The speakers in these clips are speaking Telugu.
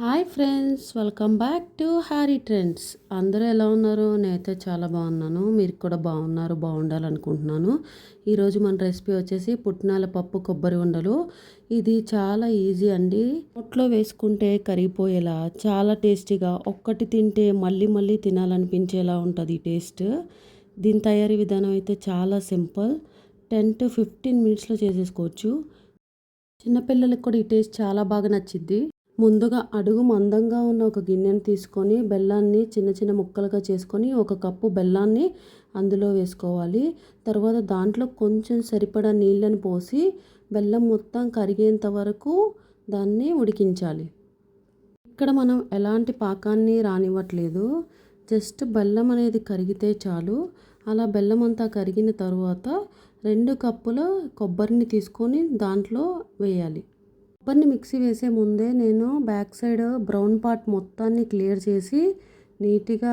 Hi friends welcome back to Harry trends. అందరూ ఎలా ఉన్నారు? నేనైతే చాలా బాగున్నాను. మీరు కూడా బాగున్నారు బాగుండాలనుకుంటున్నాను. ఈరోజు మన రెసిపీ వచ్చేసి పుట్నాల పప్పు కొబ్బరి ఉండలు. ఇది చాలా ఈజీ అండి. నోట్లో వేసుకుంటే కరిగిపోయేలా చాలా టేస్టీగా ఒక్కటి తింటే మళ్ళీ మళ్ళీ తినాలనిపించేలా ఉంటుంది టేస్ట్. దీని తయారీ విధానం అయితే చాలా సింపుల్. టెన్ టు ఫిఫ్టీన్ మినిట్స్లో చేసేసుకోవచ్చు. చిన్నపిల్లలకి కూడా ఈ టేస్ట్ చాలా బాగా నచ్చింది ముందుగా అడుగు మందంగా ఉన్న ఒక గిన్నెను తీసుకొని బెల్లాన్ని చిన్న చిన్న ముక్కలుగా చేసుకొని ఒక కప్పు బెల్లాన్ని అందులో వేసుకోవాలి. తర్వాత దాంట్లో కొంచెం సరిపడా నీళ్ళని పోసి బెల్లం మొత్తం కరిగేంత వరకు దాన్ని ఉడికించాలి. ఇక్కడ మనం ఎలాంటి పాకాన్ని రానివ్వట్లేదు. జస్ట్ బెల్లం అనేది కరిగితే చాలు. అలా బెల్లం అంతా కరిగిన తర్వాత రెండు కప్పుల కొబ్బరిని తీసుకొని దాంట్లో వేయాలి. కొబ్బరిని మిక్సీ వేసే ముందే నేను బ్యాక్ సైడ్ బ్రౌన్ పార్ట్ మొత్తాన్ని క్లియర్ చేసి నీట్గా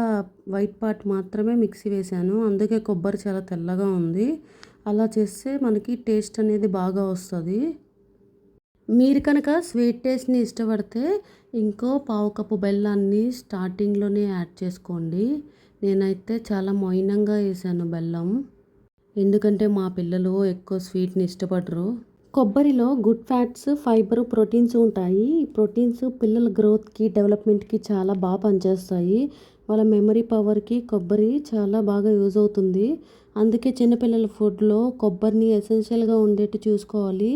వైట్ పార్ట్ మాత్రమే మిక్సీ వేశాను అందుకే కొబ్బరి చాలా తెల్లగా ఉంది. అలా చేస్తే మనకి టేస్ట్ అనేది బాగా వస్తుంది. మీరు కనుక స్వీట్ టేస్ట్ని ఇష్టపడితే ఇంకో పావు కప్పు బెల్లాన్ని స్టార్టింగ్లోనే యాడ్ చేసుకోండి. నేనైతే చాలా మొయినంగా వేసాను బెల్లం. ఎందుకంటే మా పిల్లలు ఎక్కువ స్వీట్ని ఇష్టపడరు. కొబ్బరిలో గుడ్ ఫ్యాట్స్ ఫైబర్ ప్రోటీన్స్ ఉంటాయి. ఈ ప్రోటీన్స్ పిల్లల గ్రోత్కి డెవలప్మెంట్కి చాలా బాగా పనిచేస్తాయి. వాళ్ళ మెమరీ పవర్కి కొబ్బరి చాలా బాగా యూజ్ అవుతుంది. అందుకే చిన్నపిల్లల ఫుడ్లో కొబ్బరిని ఎసెన్షియల్గా ఉండేట్టు చూసుకోవాలి.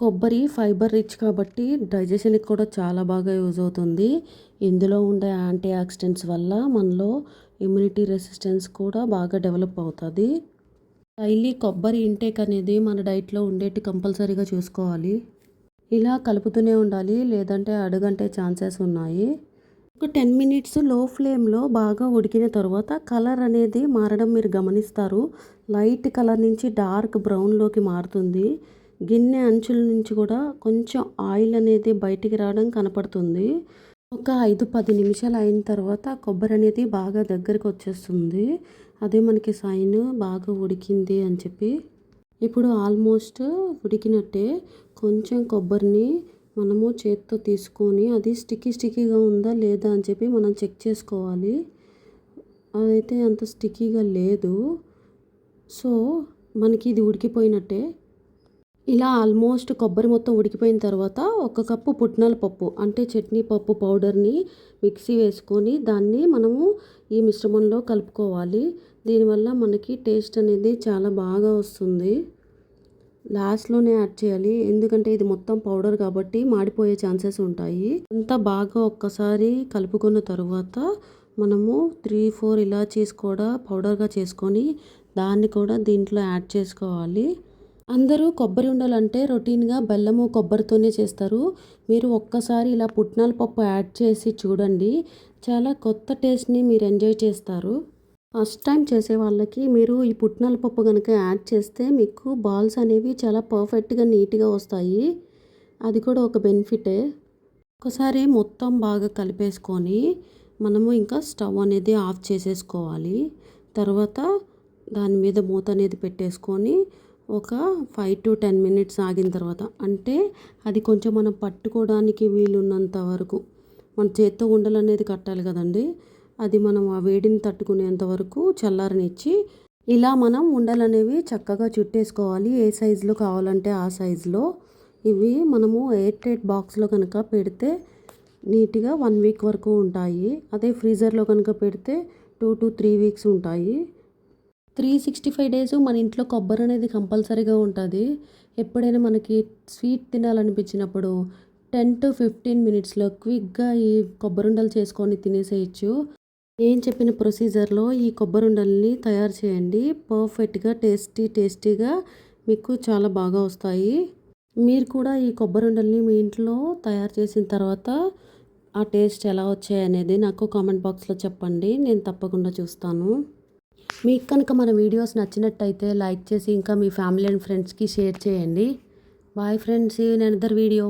కొబ్బరి ఫైబర్ రిచ్ కాబట్టి డైజెషన్కి కూడా చాలా బాగా యూజ్ అవుతుంది. ఇందులో ఉండే యాంటీ ఆక్సిడెంట్స్ వల్ల మనలో ఇమ్యూనిటీ రెసిస్టెన్స్ కూడా బాగా డెవలప్ అవుతుంది. డైలీ కొబ్బరి ఇంటేక్ అనేది మన డైట్లో ఉండేటి కంపల్సరీగా చూసుకోవాలి. ఇలా కలుపుతూనే ఉండాలి లేదంటే అడుగంటే ఛాన్సెస్ ఉన్నాయి. ఒక టెన్ మినిట్స్లో ఫ్లేమ్లో బాగా ఉడికిన తర్వాత కలర్ అనేది మారడం మీరు గమనిస్తారు. లైట్ కలర్ నుంచి డార్క్ బ్రౌన్లోకి మారుతుంది. గిన్నె అంచుల నుంచి కూడా కొంచెం ఆయిల్ అనేది బయటికి రావడం కనపడుతుంది. ఒక ఐదు పది నిమిషాలు అయిన తర్వాత కొబ్బరి అనేది బాగా దగ్గరికి వచ్చేస్తుంది. అదే మనకి సైన్ బాగా ఉడికింది అని చెప్పి ఇప్పుడు ఆల్మోస్ట్ ఉడికినట్టే కొంచెం కొబ్బరిని మనము చేత్తో తీసుకొని అది స్టిక్కీ స్టిక్కీగా ఉందా లేదా అని చెప్పి మనం చెక్ చేసుకోవాలి. అదైతే అంత స్టిక్కీగా లేదు. సో మనకి ఇది ఉడికిపోయినట్టే. ఇలా ఆల్మోస్ట్ కొబ్బరి మొత్తం ఉడికిపోయిన తర్వాత ఒక కప్పు పుట్నాల పప్పు అంటే చట్నీ పప్పు పౌడర్ని మిక్సీ వేసుకొని దాన్ని మనము ఈ మిశ్రమంలో కలుపుకోవాలి. దీనివల్ల మనకి టేస్ట్ అనేది చాలా బాగా వస్తుంది. లాస్ట్లోనే యాడ్ చేయాలి. ఎందుకంటే ఇది మొత్తం పౌడర్ కాబట్టి మాడిపోయే ఛాన్సెస్ ఉంటాయి. అంతా బాగా ఒక్కసారి కలుపుకున్న తర్వాత మనము త్రీ ఫోర్ ఇలాచీస్ కూడా పౌడర్గా చేసుకొని దాన్ని కూడా దీంట్లో యాడ్ చేసుకోవాలి. అందరూ కొబ్బరి ఉండాలంటే రొటీన్గా బెల్లము కొబ్బరితోనే చేస్తారు. మీరు ఒక్కసారి ఇలా పుట్నాల పప్పు యాడ్ చేసి చూడండి. చాలా కొత్త టేస్ట్ని మీరు ఎంజాయ్ చేస్తారు. ఫస్ట్ టైం చేసే వాళ్ళకి మీరు ఈ పుట్నాల పప్పు కనుక యాడ్ చేస్తే మీకు బాల్స్ అనేవి చాలా పర్ఫెక్ట్గా నీట్గా వస్తాయి. అది కూడా ఒక బెనిఫిటే. ఒకసారి మొత్తం బాగా కలిపేసుకొని మనము ఇంకా స్టవ్ అనేది ఆఫ్ చేసేసుకోవాలి. తర్వాత దాని మీద మూత అనేది పెట్టేసుకొని ఒక ఫైవ్ టు టెన్ మినిట్స్ ఆగిన తర్వాత అంటే అది కొంచెం మనం పట్టుకోవడానికి వీలున్నంత వరకు మన చేత్తో ఉండలు అనేది కట్టాలి కదండి. అది మనం ఆ వేడిని తట్టుకునేంత వరకు చల్లారనిచ్చి ఇలా మనం ఉండలు అనేవి చక్కగా చుట్టేసుకోవాలి. ఏ సైజులో కావాలంటే ఆ సైజులో. ఇవి మనము ఎయిర్ టైట్ బాక్స్లో కనుక పెడితే నీట్గా వన్ వీక్ వరకు ఉంటాయి. అదే ఫ్రీజర్లో కనుక పెడితే టూ టు త్రీ వీక్స్ ఉంటాయి. త్రీ సిక్స్టీ ఫైవ్ డేస్ మన ఇంట్లో కొబ్బరి అనేది కంపల్సరీగా ఉంటుంది. ఎప్పుడైనా మనకి స్వీట్ తినాలనిపించినప్పుడు టెన్ టు ఫిఫ్టీన్ మినిట్స్లో క్విక్గా ఈ కొబ్బరిండలు చేసుకొని తినేసేయచ్చు. నేను చెప్పిన ప్రొసీజర్లో ఈ కొబ్బరిండల్ని తయారు చేయండి. పర్ఫెక్ట్గా టేస్టీ టేస్టీగా మీకు చాలా బాగా వస్తాయి. మీరు కూడా ఈ కొబ్బరిండల్ని మీ ఇంట్లో తయారు చేసిన తర్వాత ఆ టేస్ట్ ఎలా వచ్చాయి అనేది నాకు కామెంట్ బాక్స్లో చెప్పండి. నేను తప్పకుండా చూస్తాను. మీకు కనుక మన వీడియోస్ నచ్చినట్టయితే లైక్ చేసి ఇంకా మీ ఫ్యామిలీ అండ్ ఫ్రెండ్స్కి షేర్ చేయండి. బాయ్ ఫ్రెండ్స్ నేను ఇద్దరు వీడియో.